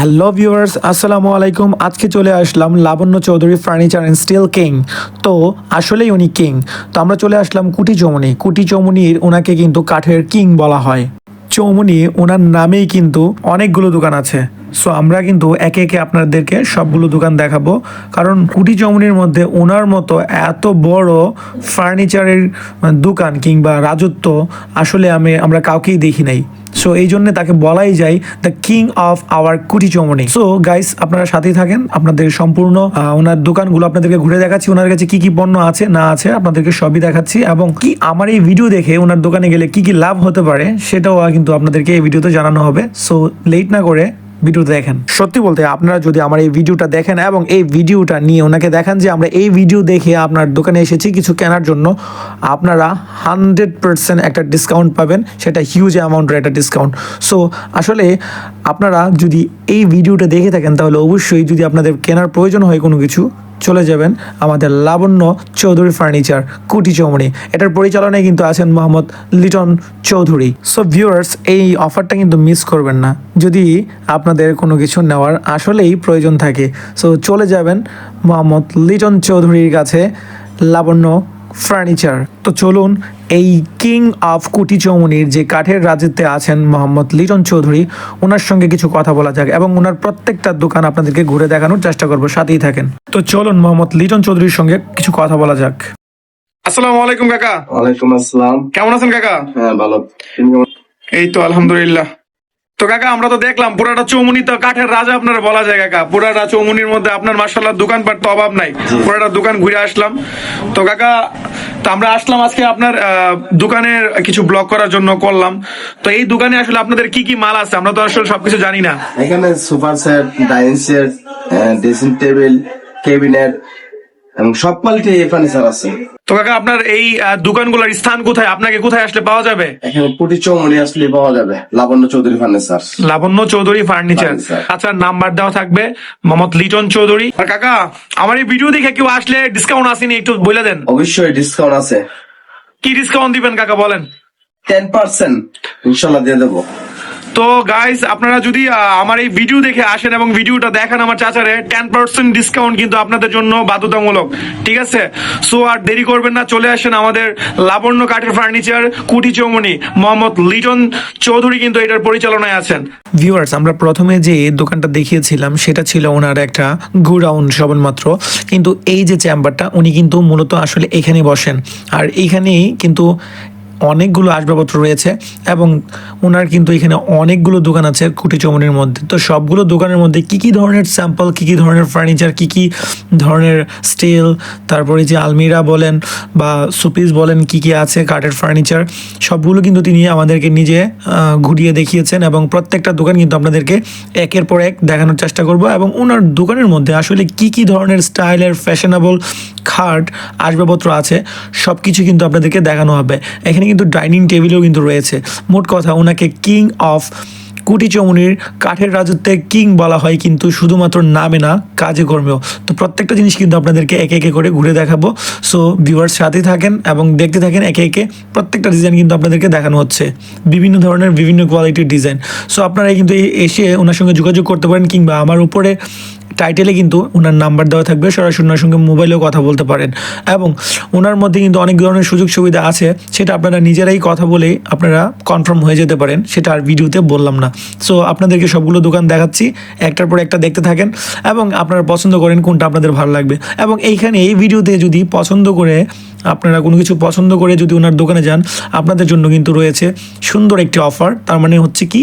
Hello viewers, আসসালামু আলাইকুম। আজকে চলে আসলাম Labonno Chowdhury furniture and steel king. তো আসলেই উনি কিং। তো আমরা চলে আসলাম কুটি চৌমনি কুটি চৌমনির ওনাকে কিন্তু কাঠের কিং বলা হয়। চৌমনি ওনার নামেই কিন্তু অনেকগুলো দোকান আছে। সো আমরা কিন্তু একে একে আপনাদেরকে সবগুলো দোকান দেখাবো। কারণ কুটি চৌমনির মধ্যে ওনার মতো এত বড় ফার্নিচারের দোকান কিংবা রাজত্ব আসলে আমি, আমরা কাউকেই দেখি নাই। সো এই জন্য তাকে বলাই যায় দ্য কিং অফ আওয়ার কুটি চৌমনি। সো গাইস আপনারা সাথেই থাকেন। আপনাদের সম্পূর্ণ ওনার দোকানগুলো আপনাদেরকে ঘুরে দেখাচ্ছি, ওনার কাছে কি কি পণ্য আছে, না আছে, আপনাদেরকে সবই দেখাচ্ছি। এবং কি আমার এই ভিডিও দেখে ওনার দোকানে গেলে কি কি লাভ হতে পারে, সেটাও কিন্তু আপনাদেরকে এই ভিডিওতে জানানো হবে। সো লেট না করে ভিডিওটা দেখেন। সত্যি বলতে আপনারা যদি আমার এই ভিডিওটা দেখেন এবং এই ভিডিওটা নিয়ে ওনাকে দেখান যে আমরা এই ভিডিও দেখে আপনার দোকানে এসেছি কিছু কেনার জন্য, আপনারা হান্ড্রেড পার্সেন্ট একটা ডিসকাউন্ট পাবেন। সেটা হিউজ অ্যামাউন্টের একটা ডিসকাউন্ট সো আসলে আপনারা যদি এই ভিডিওটা দেখে থাকেন, তাহলে অবশ্যই যদি আপনাদের কেনার প্রয়োজন হয় কোনো কিছু চলে যাবেন আমাদের লাবণ্য চৌধুরী ফার্নিচার কুটি চৌমনি এটার পরিচালনায় কিন্তু আছেন মোহাম্মদ লিটন চৌধুরী। সো ভিউয়ার্স এই অফারটা কিন্তু মিস করবেন না। যদি আপনাদের কোনো কিছু নেওয়ার আসলেই প্রয়োজন থাকে সো চলে যাবেন মোহাম্মদ লিটন চৌধুরীর কাছে, লাবণ্য ফার্নিচার তো চলুন এই কিং অফ কুটি চৌমনির যে কাঠের রাজত্বে আছেন মোহাম্মদ লিটন চৌধুরী ওনার সঙ্গে কিছু কথা বলা যাক এবং ওনার প্রত্যেকটা দোকান আপনাদেরকে ঘুরে দেখানোর চেষ্টা করব সাথেই থাকেন। তো চলুন মোহাম্মদ লিটন চৌধুরীর সঙ্গে কিছু কথা বলা যাক। আসসালামু আলাইকুম কাকা। ওয়ালাইকুম আসসালাম। কেমন আছেন কাকা? হ্যাঁ ভালো? এই তো আলহামদুলিল্লাহ। তো কাকা আমরা তো দেখলাম পুরাটা চৌমুনি তো কাঠের রাজা আপনারা বলা যায় কাকা। পুরাটা চৌমুনির মধ্যে আপনার মার্শাল্লাহ দোকানপাট তো অভাব নাই। পুরাটা দোকান ঘুরে আসলাম। তো কাকা তো আমরা আসলাম আজকে আপনার দোকানের কিছু ব্লগ করার জন্য করলাম। তো এই দোকানে আসলে আপনাদের কি কি মাল আছে? আমরা তো আসলে সবকিছু জানি না। এখানে sofa set dining set dressing table cabinet এবং সব কোয়ালিটি ফার্নিচার আছে। তো কাকা আপনার এই দোকানগুলোর স্থান কোথায়? আপনাকে কোথায় আসলে পাওয়া যাবে? এখানে চৌমনি আসলে পাওয়া যাবে। লাবণ্য চৌধুরী ফার্নিচার। লাবণ্য চৌধুরী ফার্নিচার। আচ্ছা নাম্বার দেওয়া থাকবে মোহাম্মদ লিটন চৌধুরী। আর কাকা আমার এই ভিডিও দেখে কেউ আসলে ডিসকাউন্ট আসেনি একটু বলে দেন। অবশ্যই ডিসকাউন্ট আছে। কি ডিসকাউন্ট দিবেন কাকা বলেন? টেন পার্সেন্ট ইনশাল্লাহ দিয়ে দেবো। তো গাইস আপনারা যদি আমার এই ভিডিও দেখে আসেন এবং ভিডিওটা দেখান আমার চাচারে টেন পার্সেন্ট ডিসকাউন্ট কিন্তু আপনাদের জন্য বাধ্যতামূলক, ঠিক আছে? সো আর দেরি করবেন না, চলে আসেন আমাদের লাবণ্য কাঠের ফার্নিচার কুটি চৌমনি, মোহাম্মদ লিটন চৌধুরী কিন্তু এটার পরিচালনায় আছেন। ভিউয়ার্স আমরা প্রথমে যে দোকানটা দেখিয়েছিলাম, সেটা ছিল ওনার একটা গুডাউন সবেমাত্র। কিন্তু এই যে চেম্বারটা উনি কিন্তু মূলত আসলে এখানে বসেন। আর এইখানেই কিন্তু অনেকগুলো আসবাবপত্র রয়েছে এবং ওনার কিন্তু এখানে অনেকগুলো দোকান আছে কুটি চৌমনির মধ্যে। তো সবগুলো দোকানের মধ্যে কি কি ধরনের স্যাম্পল কি কি ধরনের ফার্নিচার কি কি ধরনের স্টিল তারপরে যে আলমিরা বলেন বা সুপিস বলেন কি কি আছে, কাঠের ফার্নিচার সবগুলো কিন্তু তিনি আমাদেরকে নিজে ঘুরিয়ে দেখিয়েছেন এবং প্রত্যেকটা দোকান কিন্তু আপনাদেরকে একের পর এক দেখানোর চেষ্টা করব এবং ওনার দোকানের মধ্যে আসলে কি কি ধরনের স্টাইলের ফ্যাশনেবল খাট, আসবাবপত্র আছে সব কিছু কিন্তু আপনাদেরকে দেখানো হবে। এখানে কিন্তু ডাইনিং টেবিলও কিন্তু রয়েছে। মোট কথা, ওনাকে কিং অফ কুটি চৌমুনির কাঠের রাজত্বের কিং বলা হয় কিন্তু শুধুমাত্র নামে না, কাজে কর্মেও। তো প্রত্যেকটা জিনিস কিন্তু আপনাদেরকে একে একে করে ঘুরে দেখাবো। সো ভিউয়ার্স সাথেই থাকেন এবং দেখতে থাকেন একে একে প্রত্যেকটা ডিজাইন কিন্তু আপনাদেরকে দেখানো হচ্ছে। বিভিন্ন ধরনের বিভিন্ন কোয়ালিটির ডিজাইন সো আপনারা কিন্তু এসে ওনার সঙ্গে যোগাযোগ করতে পারেন কিংবা আমার উপরে টাইটেলে কিন্তু ওনার নাম্বার দেওয়া থাকবে। সরাসরি ওনার সঙ্গে মোবাইলেও কথা বলতে পারেন। এবং ওনার মধ্যে কিন্তু অনেক ধরনের সুযোগ সুবিধা আছে। সেটা আপনারা নিজেরাই কথা বলে আপনারা কনফার্ম হয়ে যেতে পারেন। সেটা আর ভিডিওতে বললাম না। সো আপনাদেরকে সবগুলো দোকান দেখাচ্ছি। একটার পর একটা দেখতে থাকেন। এবং আপনারা পছন্দ করেন কোনটা আপনাদের ভালো লাগবে। এবং এইখানে এই ভিডিওতে যদি পছন্দ করে আপনারা কোনো কিছু পছন্দ করে যদি ওনার দোকানে যান, আপনাদের জন্য কিন্তু রয়েছে সুন্দর একটি অফার তার মানে হচ্ছে কি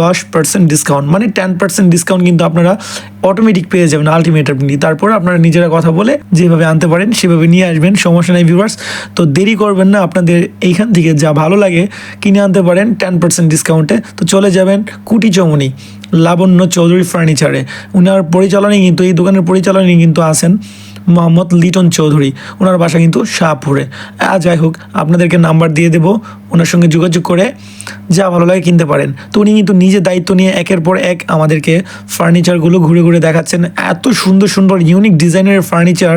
দশ পার্সেন্ট ডিসকাউন্ট মানে টেন পার্সেন্ট ডিসকাউন্ট কিন্তু আপনারা অটোমেটিক পেয়ে যাবেন আলটিমেট আপনি তারপর আপনারা নিজেরা কথা বলে যেভাবে আনতে পারেন, সেভাবে নিয়ে আসবেন, সমস্যা নেই ভিউয়ার্স তো দেরি করবেন না, আপনাদের এইখান থেকে যা ভালো লাগে কিনে আনতে পারেন টেন পার্সেন্ট ডিসকাউন্টে তো চলে যাবেন কুটি চৌমনি, লাবণ্য চৌধুরী ফার্নিচারে উনার পরিচালনায় কিন্তু, এই দোকানের পরিচালনায় কিন্তু আছেন মোহাম্মদ লিটন চৌধুরী। ওনার বাসা কিন্তু শাহপুরে। যাই হোক, আপনাদেরকে নাম্বার দিয়ে দেবো। ওনার সঙ্গে যোগাযোগ করে যা ভালো লাগে কিনতে পারেন। তো উনি কিন্তু নিজে দায়িত্ব নিয়ে একের পর এক আমাদেরকে ফার্নিচারগুলো ঘুরে ঘুরে দেখাচ্ছেন। এত সুন্দর সুন্দর ইউনিক ডিজাইনের ফার্নিচার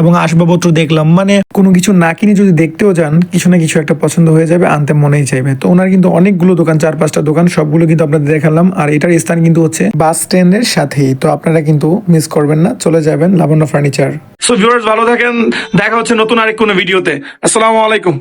এবং আসবাবপত্র দেখলাম। মানে কোনো কিছু না কিনে যদি দেখতেও যান, কিছু না কিছু একটা পছন্দ হয়ে যাবে, আনতে মনেই চাইবে। তো ওনার কিন্তু অনেকগুলো দোকান, চার পাঁচটা দোকান, সবগুলো কিন্তু আপনাদের দেখালাম। আর এটার স্থান কিন্তু হচ্ছে বাস স্ট্যান্ডের সাথেই। তো আপনারা কিন্তু মিস করবেন না, চলে যাবেন লাবণ্য ফার্নিচার সো ভিউয়ার্স ভালো থাকেন। দেখা হচ্ছে নতুন আরেক কোনো ভিডিওতে আসসালামু আলাইকুম।